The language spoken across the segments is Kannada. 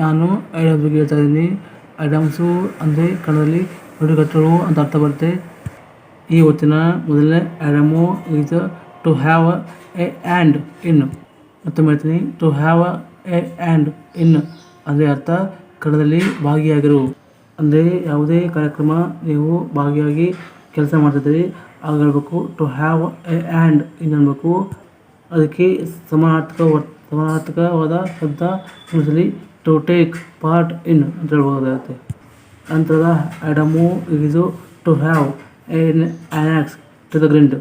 ನಾನು ಐಡಮ್ ಬಗ್ಗೆ ಹೇಳ್ತಾ ಇದ್ದೀನಿ. ಐಟಮ್ಸು ಅಂದರೆ ಕನ್ನಡದಲ್ಲಿ ನುಡಿಗಟ್ಟರು ಅಂತ ಅರ್ಥ ಬರುತ್ತೆ. ಈ ಹೊತ್ತಿನ ಮೊದಲನೇ item is to have a hand in ಮತ್ತೊಮ್ಮೆ ಹೇಳ್ತೀನಿ to have a hand in ಅಂದರೆ ಅರ್ಥ ಕನ್ನಡದಲ್ಲಿ ಭಾಗಿಯಾಗಿರು. ಅಂದರೆ ಯಾವುದೇ ಕಾರ್ಯಕ್ರಮ ನೀವು ಭಾಗಿಯಾಗಿ ಕೆಲಸ ಮಾಡ್ತಿದ್ದೀರಿ ಆಗ ಹೇಳ್ಬೇಕು to have a hand in ಅನ್ಬೇಕು. ಅದಕ್ಕೆ ಸಮಾನಾರ್ಥಕ ಸಮಾನಾರ್ಥಕವಾದ ಶಬ್ದ ಇಂಗ್ಲೀಷಲ್ಲಿ ಟು ಟೇಕ್ ಪಾರ್ಟ್ ಇನ್ ಅಂತ ಹೇಳ್ಬೋದಾಗುತ್ತೆ ನಂತರದ item is to have an an axe to the grind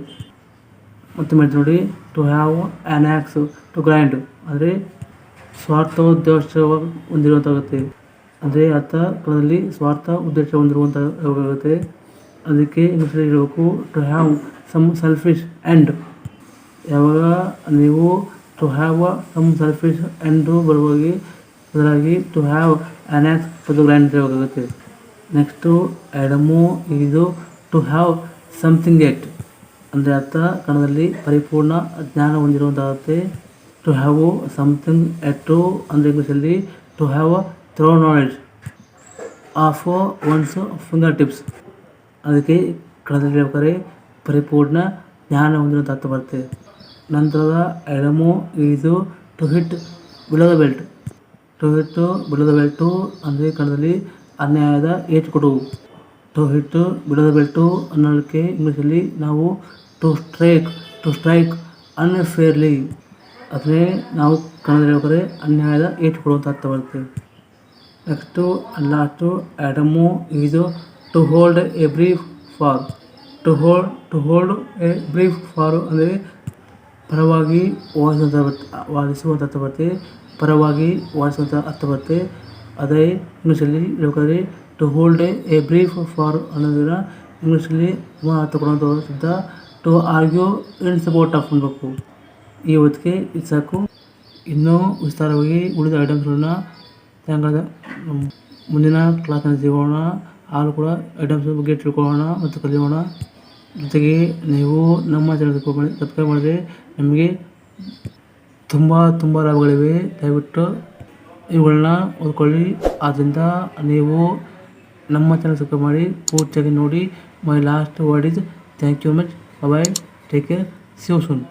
ಮತ್ತೆ ಮಾಡ್ತೀವಿ ನೋಡಿ to have an axe to grind ಅಂದರೆ ಸ್ವಾರ್ಥ ಉದ್ದೇಶ ಹೊಂದಿರುವಂತಾಗುತ್ತೆ. ಅಂದರೆ ಅರ್ಥ ಸ್ವಾರ್ಥ ಉದ್ದೇಶ ಹೊಂದಿರುವಂಥ ಆಗುತ್ತೆ ಅದಕ್ಕೆ ಹೇಳಬೇಕು to have some selfish end ಯಾವಾಗ ನೀವು to have some selfish end ಬರುವಾಗಿ ಬದಲಾಗಿ to have an axe to the grind ಆಗುತ್ತೆ. ನೆಕ್ಸ್ಟು ಎಡಮು ಇದು ಟು ಹ್ಯಾವ್ ಸಮಥಿಂಗ್ ಎಟ್ ಅಂದರೆ ಅರ್ಥ, ಕಣದಲ್ಲಿ ಪರಿಪೂರ್ಣ ಜ್ಞಾನ ಹೊಂದಿರುವಂತಾಗುತ್ತೆ. To have something at to ಅಂದರೆ ಇಂಗ್ಲೀಷಲ್ಲಿ to have thorough knowledge of one's fingertips ಅದಕ್ಕೆ ಕಣದಲ್ಲಿ ಹೇಳ್ಬೇಕಾದ್ರೆ ಪರಿಪೂರ್ಣ ಜ್ಞಾನ ಹೊಂದಿರುವಂಥ ಅರ್ಥ ಬರುತ್ತೆ ನಂತರದ ಎಡಮು ಇದು to hit below belt to hit below the belt ಅಂದರೆ ಕನ್ನಡದಲ್ಲಿ ಅನ್ಯಾಯದ ಏಟು ಕೊಡು. ಟು ಹಿಟ್ ಬಿಡದ ಬೆಲ್ಟು ಅನ್ನೋದಕ್ಕೆ ಇಂಗ್ಲೀಷಲ್ಲಿ ನಾವು to strike to strike unfairly ಅಂದರೆ ನಾವು ಕನ್ನಡದಲ್ಲಿ ಹೇಳ್ಬೇಕಾದ್ರೆ ಅನ್ಯಾಯದ ಏಟು ಅಂತ ಅರ್ಥ ಬರುತ್ತೆ. ನೆಕ್ಸ್ಟು ಲಾಸ್ಟು ಆ್ಯಡಮು ಇದು to hold a brief for to hold to hold a brief for ಅಂದರೆ ಪರವಾಗಿ ವಾದಿಸುವಂಥ ವಾದಿಸುವಂಥ ಬರುತ್ತೆ. ಪರವಾಗಿ ವಾದಿಸುವಂಥ ಅರ್ಥ ಬರುತ್ತೆ. ಅದೇ ಇಂಗ್ಲೀಷಲ್ಲಿ ಹೇಳ್ಬೇಕಾದ್ರೆ to hold a brief for ಅನ್ನೋದನ್ನ ಇಂಗ್ಲೀಷಲ್ಲಿ ಅರ್ಥ ಶಬ್ದ to argue in support of ಅನ್ಬೇಕು. ಈ ಹೊತ್ತಿಗೆ ಇದು ಸಾಕು. ಇನ್ನೂ ವಿಸ್ತಾರವಾಗಿ ಉಳಿದ ಐಟಮ್ಸ್ಗಳನ್ನ ತಂಗದ ಮುಂದಿನ ಕ್ಲಾಸ್ನಲ್ಲಿ ಸಿಗೋಣ ಆಗ ಕೂಡ ಐಟಮ್ಸ್ ಬಗ್ಗೆ ತಿಳ್ಕೊಳ್ಳೋಣ ಮತ್ತು ಕಲಿಯೋಣ. ಜೊತೆಗೆ ನೀವು ನಮ್ಮ ಚಾನಲ್ ಸಬ್ಸ್ಕ್ರೈಬ್ ಮಾಡಿದ್ರೆ ನಮಗೆ ತುಂಬ ತುಂಬ ಲಾಭಗಳಿವೆ. ದಯವಿಟ್ಟು ಇವುಗಳನ್ನ ಓದ್ಕೊಳ್ಳಿ. ಆದ್ದರಿಂದ ನೀವು ನಮ್ಮ ಚಾನಲ್ ಸಬ್ಸ್ಕ್ರೈಬ್ ಮಾಡಿ, ಪೂರ್ತಿಯಾಗಿ ನೋಡಿ. My last word is thank you much bye take care see you soon